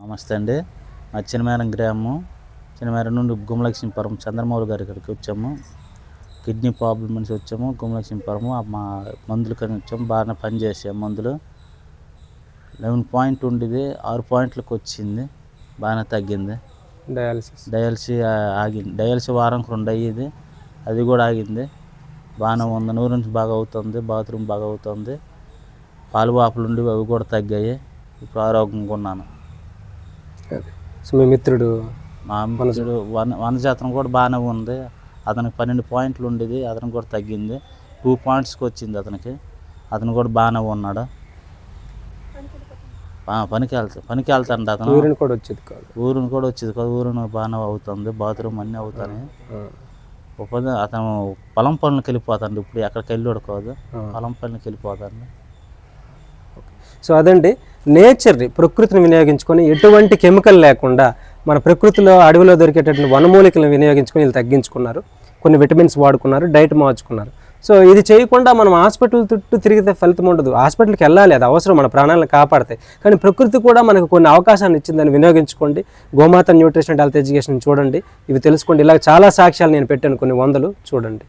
నమస్తే అండి. మా చిన్నమేరం గ్రామం చిన్నమేరం నుండి గుమలక్ష్మీపురం చంద్రమౌళి గారి ఇక్కడికి వచ్చాము. కిడ్నీ ప్రాబ్లం నుంచి వచ్చాము గుమలక్ష్మీపురము మా మందులు కానీ వచ్చాము బాగానే పనిచేసాం మందులు. లెవెన్ పాయింట్ ఉండేది ఆరు పాయింట్లకు వచ్చింది బాగానే తగ్గింది. డయాలసిస్. డయాలసీ ఆగింది. డయాలసీ వారానికి రెండు అయ్యేది అది కూడా ఆగింది. బాగానే ఉంది నూరు నుంచి బాగా అవుతుంది బాత్రూమ్ బాగా అవుతుంది. పాలు వాపులు ఉండేవి అవి కూడా తగ్గాయి. ఇప్పుడు ఆరోగ్యంగా ఉన్నాను. సో మీ మిత్రుడు మా మిత్రుడు వన వనజాతం కూడా బాగానే ఉంది. అతనికి పన్నెండు పాయింట్లు ఉండేది అతనికి కూడా తగ్గింది. టూ పాయింట్స్కి వచ్చింది అతనికి. అతను కూడా బాగానే ఉన్నాడు. పనికి వెళ్తా పనికి వెళ్తాడు అతను. యూరిన్ కూడా వచ్చేది కాదు. ఊరుని కూడా వచ్చేది కదా. ఊరుని బాగానే అవుతుంది. బాత్రూమ్ అన్నీ అవుతాయి. ఉపాధి అతను పొలం పనులకు వెళ్ళిపోతాడు. ఇప్పుడు ఎక్కడికి వెళ్ళాడు కాదు. పొలం పనులకు వెళ్ళిపోతాడు. సో అదండి. నేచర్ని ప్రకృతిని వినియోగించుకొని ఎటువంటి కెమికల్ లేకుండా మన ప్రకృతిలో అడవిలో దొరికేటటువంటి వనమూలికలను వినియోగించుకొని వీళ్ళు తగ్గించుకున్నారు. కొన్ని విటమిన్స్ వాడుకున్నారు డైట్ మార్చుకున్నారు. సో ఇది చేయకుండా మనం హాస్పిటల్ చుట్టూ తిరిగితే ఫలితం ఉండదు. హాస్పిటల్కి వెళ్ళాలి అది అవసరం మన ప్రాణాలను కాపాడతాయి కానీ ప్రకృతి కూడా మనకు కొన్ని అవకాశాన్ని ఇచ్చిందని వినియోగించుకోండి. గోమాత న్యూట్రిషన్ హెల్త్ ఎడ్యుకేషన్ చూడండి. ఇవి తెలుసుకోండి. ఇలా చాలా సాక్ష్యాలు నేను పెట్టాను కొన్ని వందలు చూడండి.